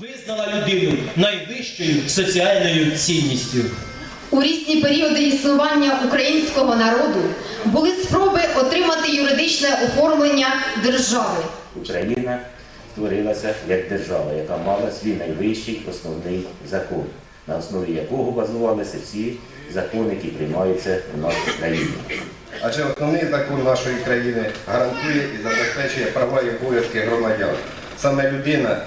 визнала людину найвищою соціальною цінністю. У різні періоди існування українського народу були спроби отримати юридичне оформлення держави. Україна створилася як держава, яка мала свій найвищий основний закон, на основі якого базувалися всі закони, які приймаються в нашій країні. Адже основний закон нашої країни гарантує і забезпечує права і обов'язки громадян. Саме людина,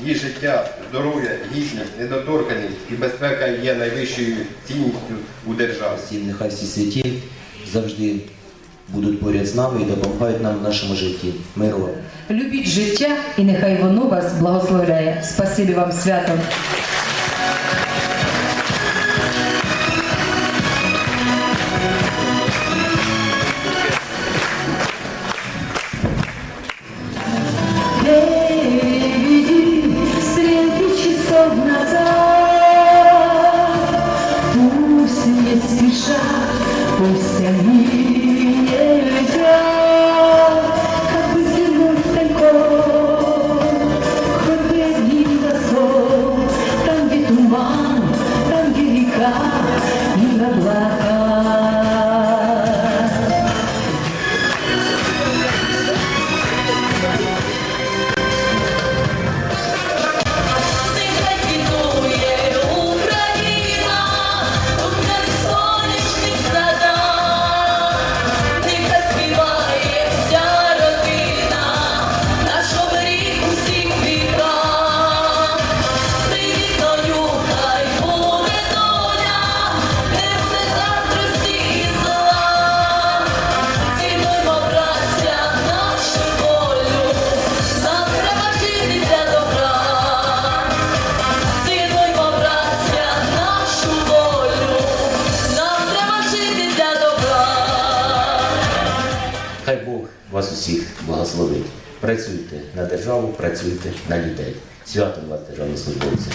її життя, здоров'я, гідність, недоторканність і безпека є найвищою цінністю у державі. І нехай всі святі завжди будуть поряд з нами і допомагають нам в нашому житті. Миру вам! Любіть життя і нехай воно вас благословляє. Спасибі вам свято. você вас усіх благословить. Працюйте на державу, працюйте на людей. Святом вас, державні службовці.